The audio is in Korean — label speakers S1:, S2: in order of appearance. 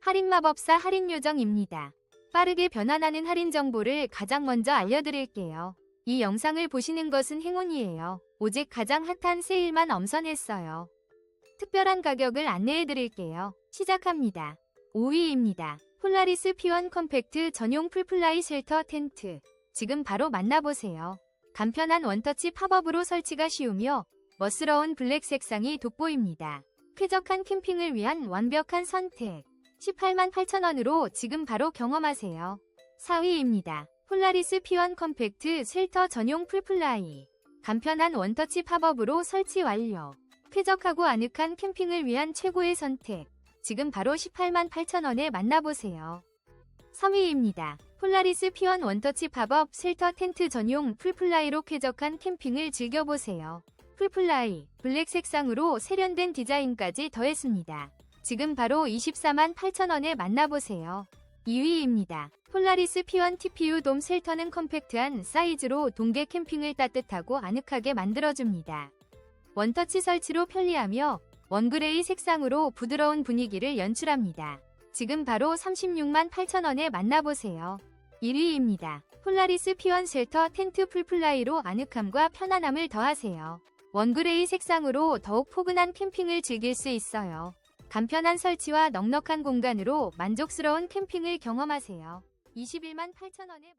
S1: 할인마법사 할인요정입니다. 빠르게 변환하는 할인 정보를 가장 먼저 알려드릴게요. 이 영상을 보시는 것은 행운이에요. 오직 가장 핫한 세일만 엄선했어요. 특별한 가격을 안내해드릴게요. 시작합니다. 5위입니다. 폴라리스 P1 컴팩트 전용 풀플라이 쉘터 텐트. 지금 바로 만나보세요. 간편한 원터치 팝업으로 설치가 쉬우며 멋스러운 블랙 색상이 돋보입니다. 쾌적한 캠핑을 위한 완벽한 선택. 18만 8천원으로 지금 바로 경험하세요. 4위입니다. 폴라리스 P1 컴팩트 쉘터 전용 풀플라이. 간편한 원터치 팝업으로 설치 완료. 쾌적하고 아늑한 캠핑을 위한 최고의 선택. 지금 바로 18만 8천원에 만나보세요. 3위입니다. 폴라리스 P1 원터치 팝업 쉘터 텐트 전용 풀플라이로 쾌적한 캠핑을 즐겨보세요. 풀플라이, 블랙 색상으로 세련된 디자인까지 더했습니다. 지금 바로 24만 8천원에 만나보세요. 2위입니다. 폴라리스 P1 TPU 돔 쉘터는 컴팩트한 사이즈로 동계 캠핑을 따뜻하고 아늑하게 만들어줍니다. 원터치 설치로 편리하며 원그레이 색상으로 부드러운 분위기를 연출합니다. 지금 바로 36만 8천원에 만나보세요. 1위입니다. 폴라리스 P1 쉘터 텐트 풀플라이로 아늑함과 편안함을 더하세요. 원그레이 색상으로 더욱 포근한 캠핑을 즐길 수 있어요. 간편한 설치와 넉넉한 공간으로 만족스러운 캠핑을 경험하세요. 21만 8천 원에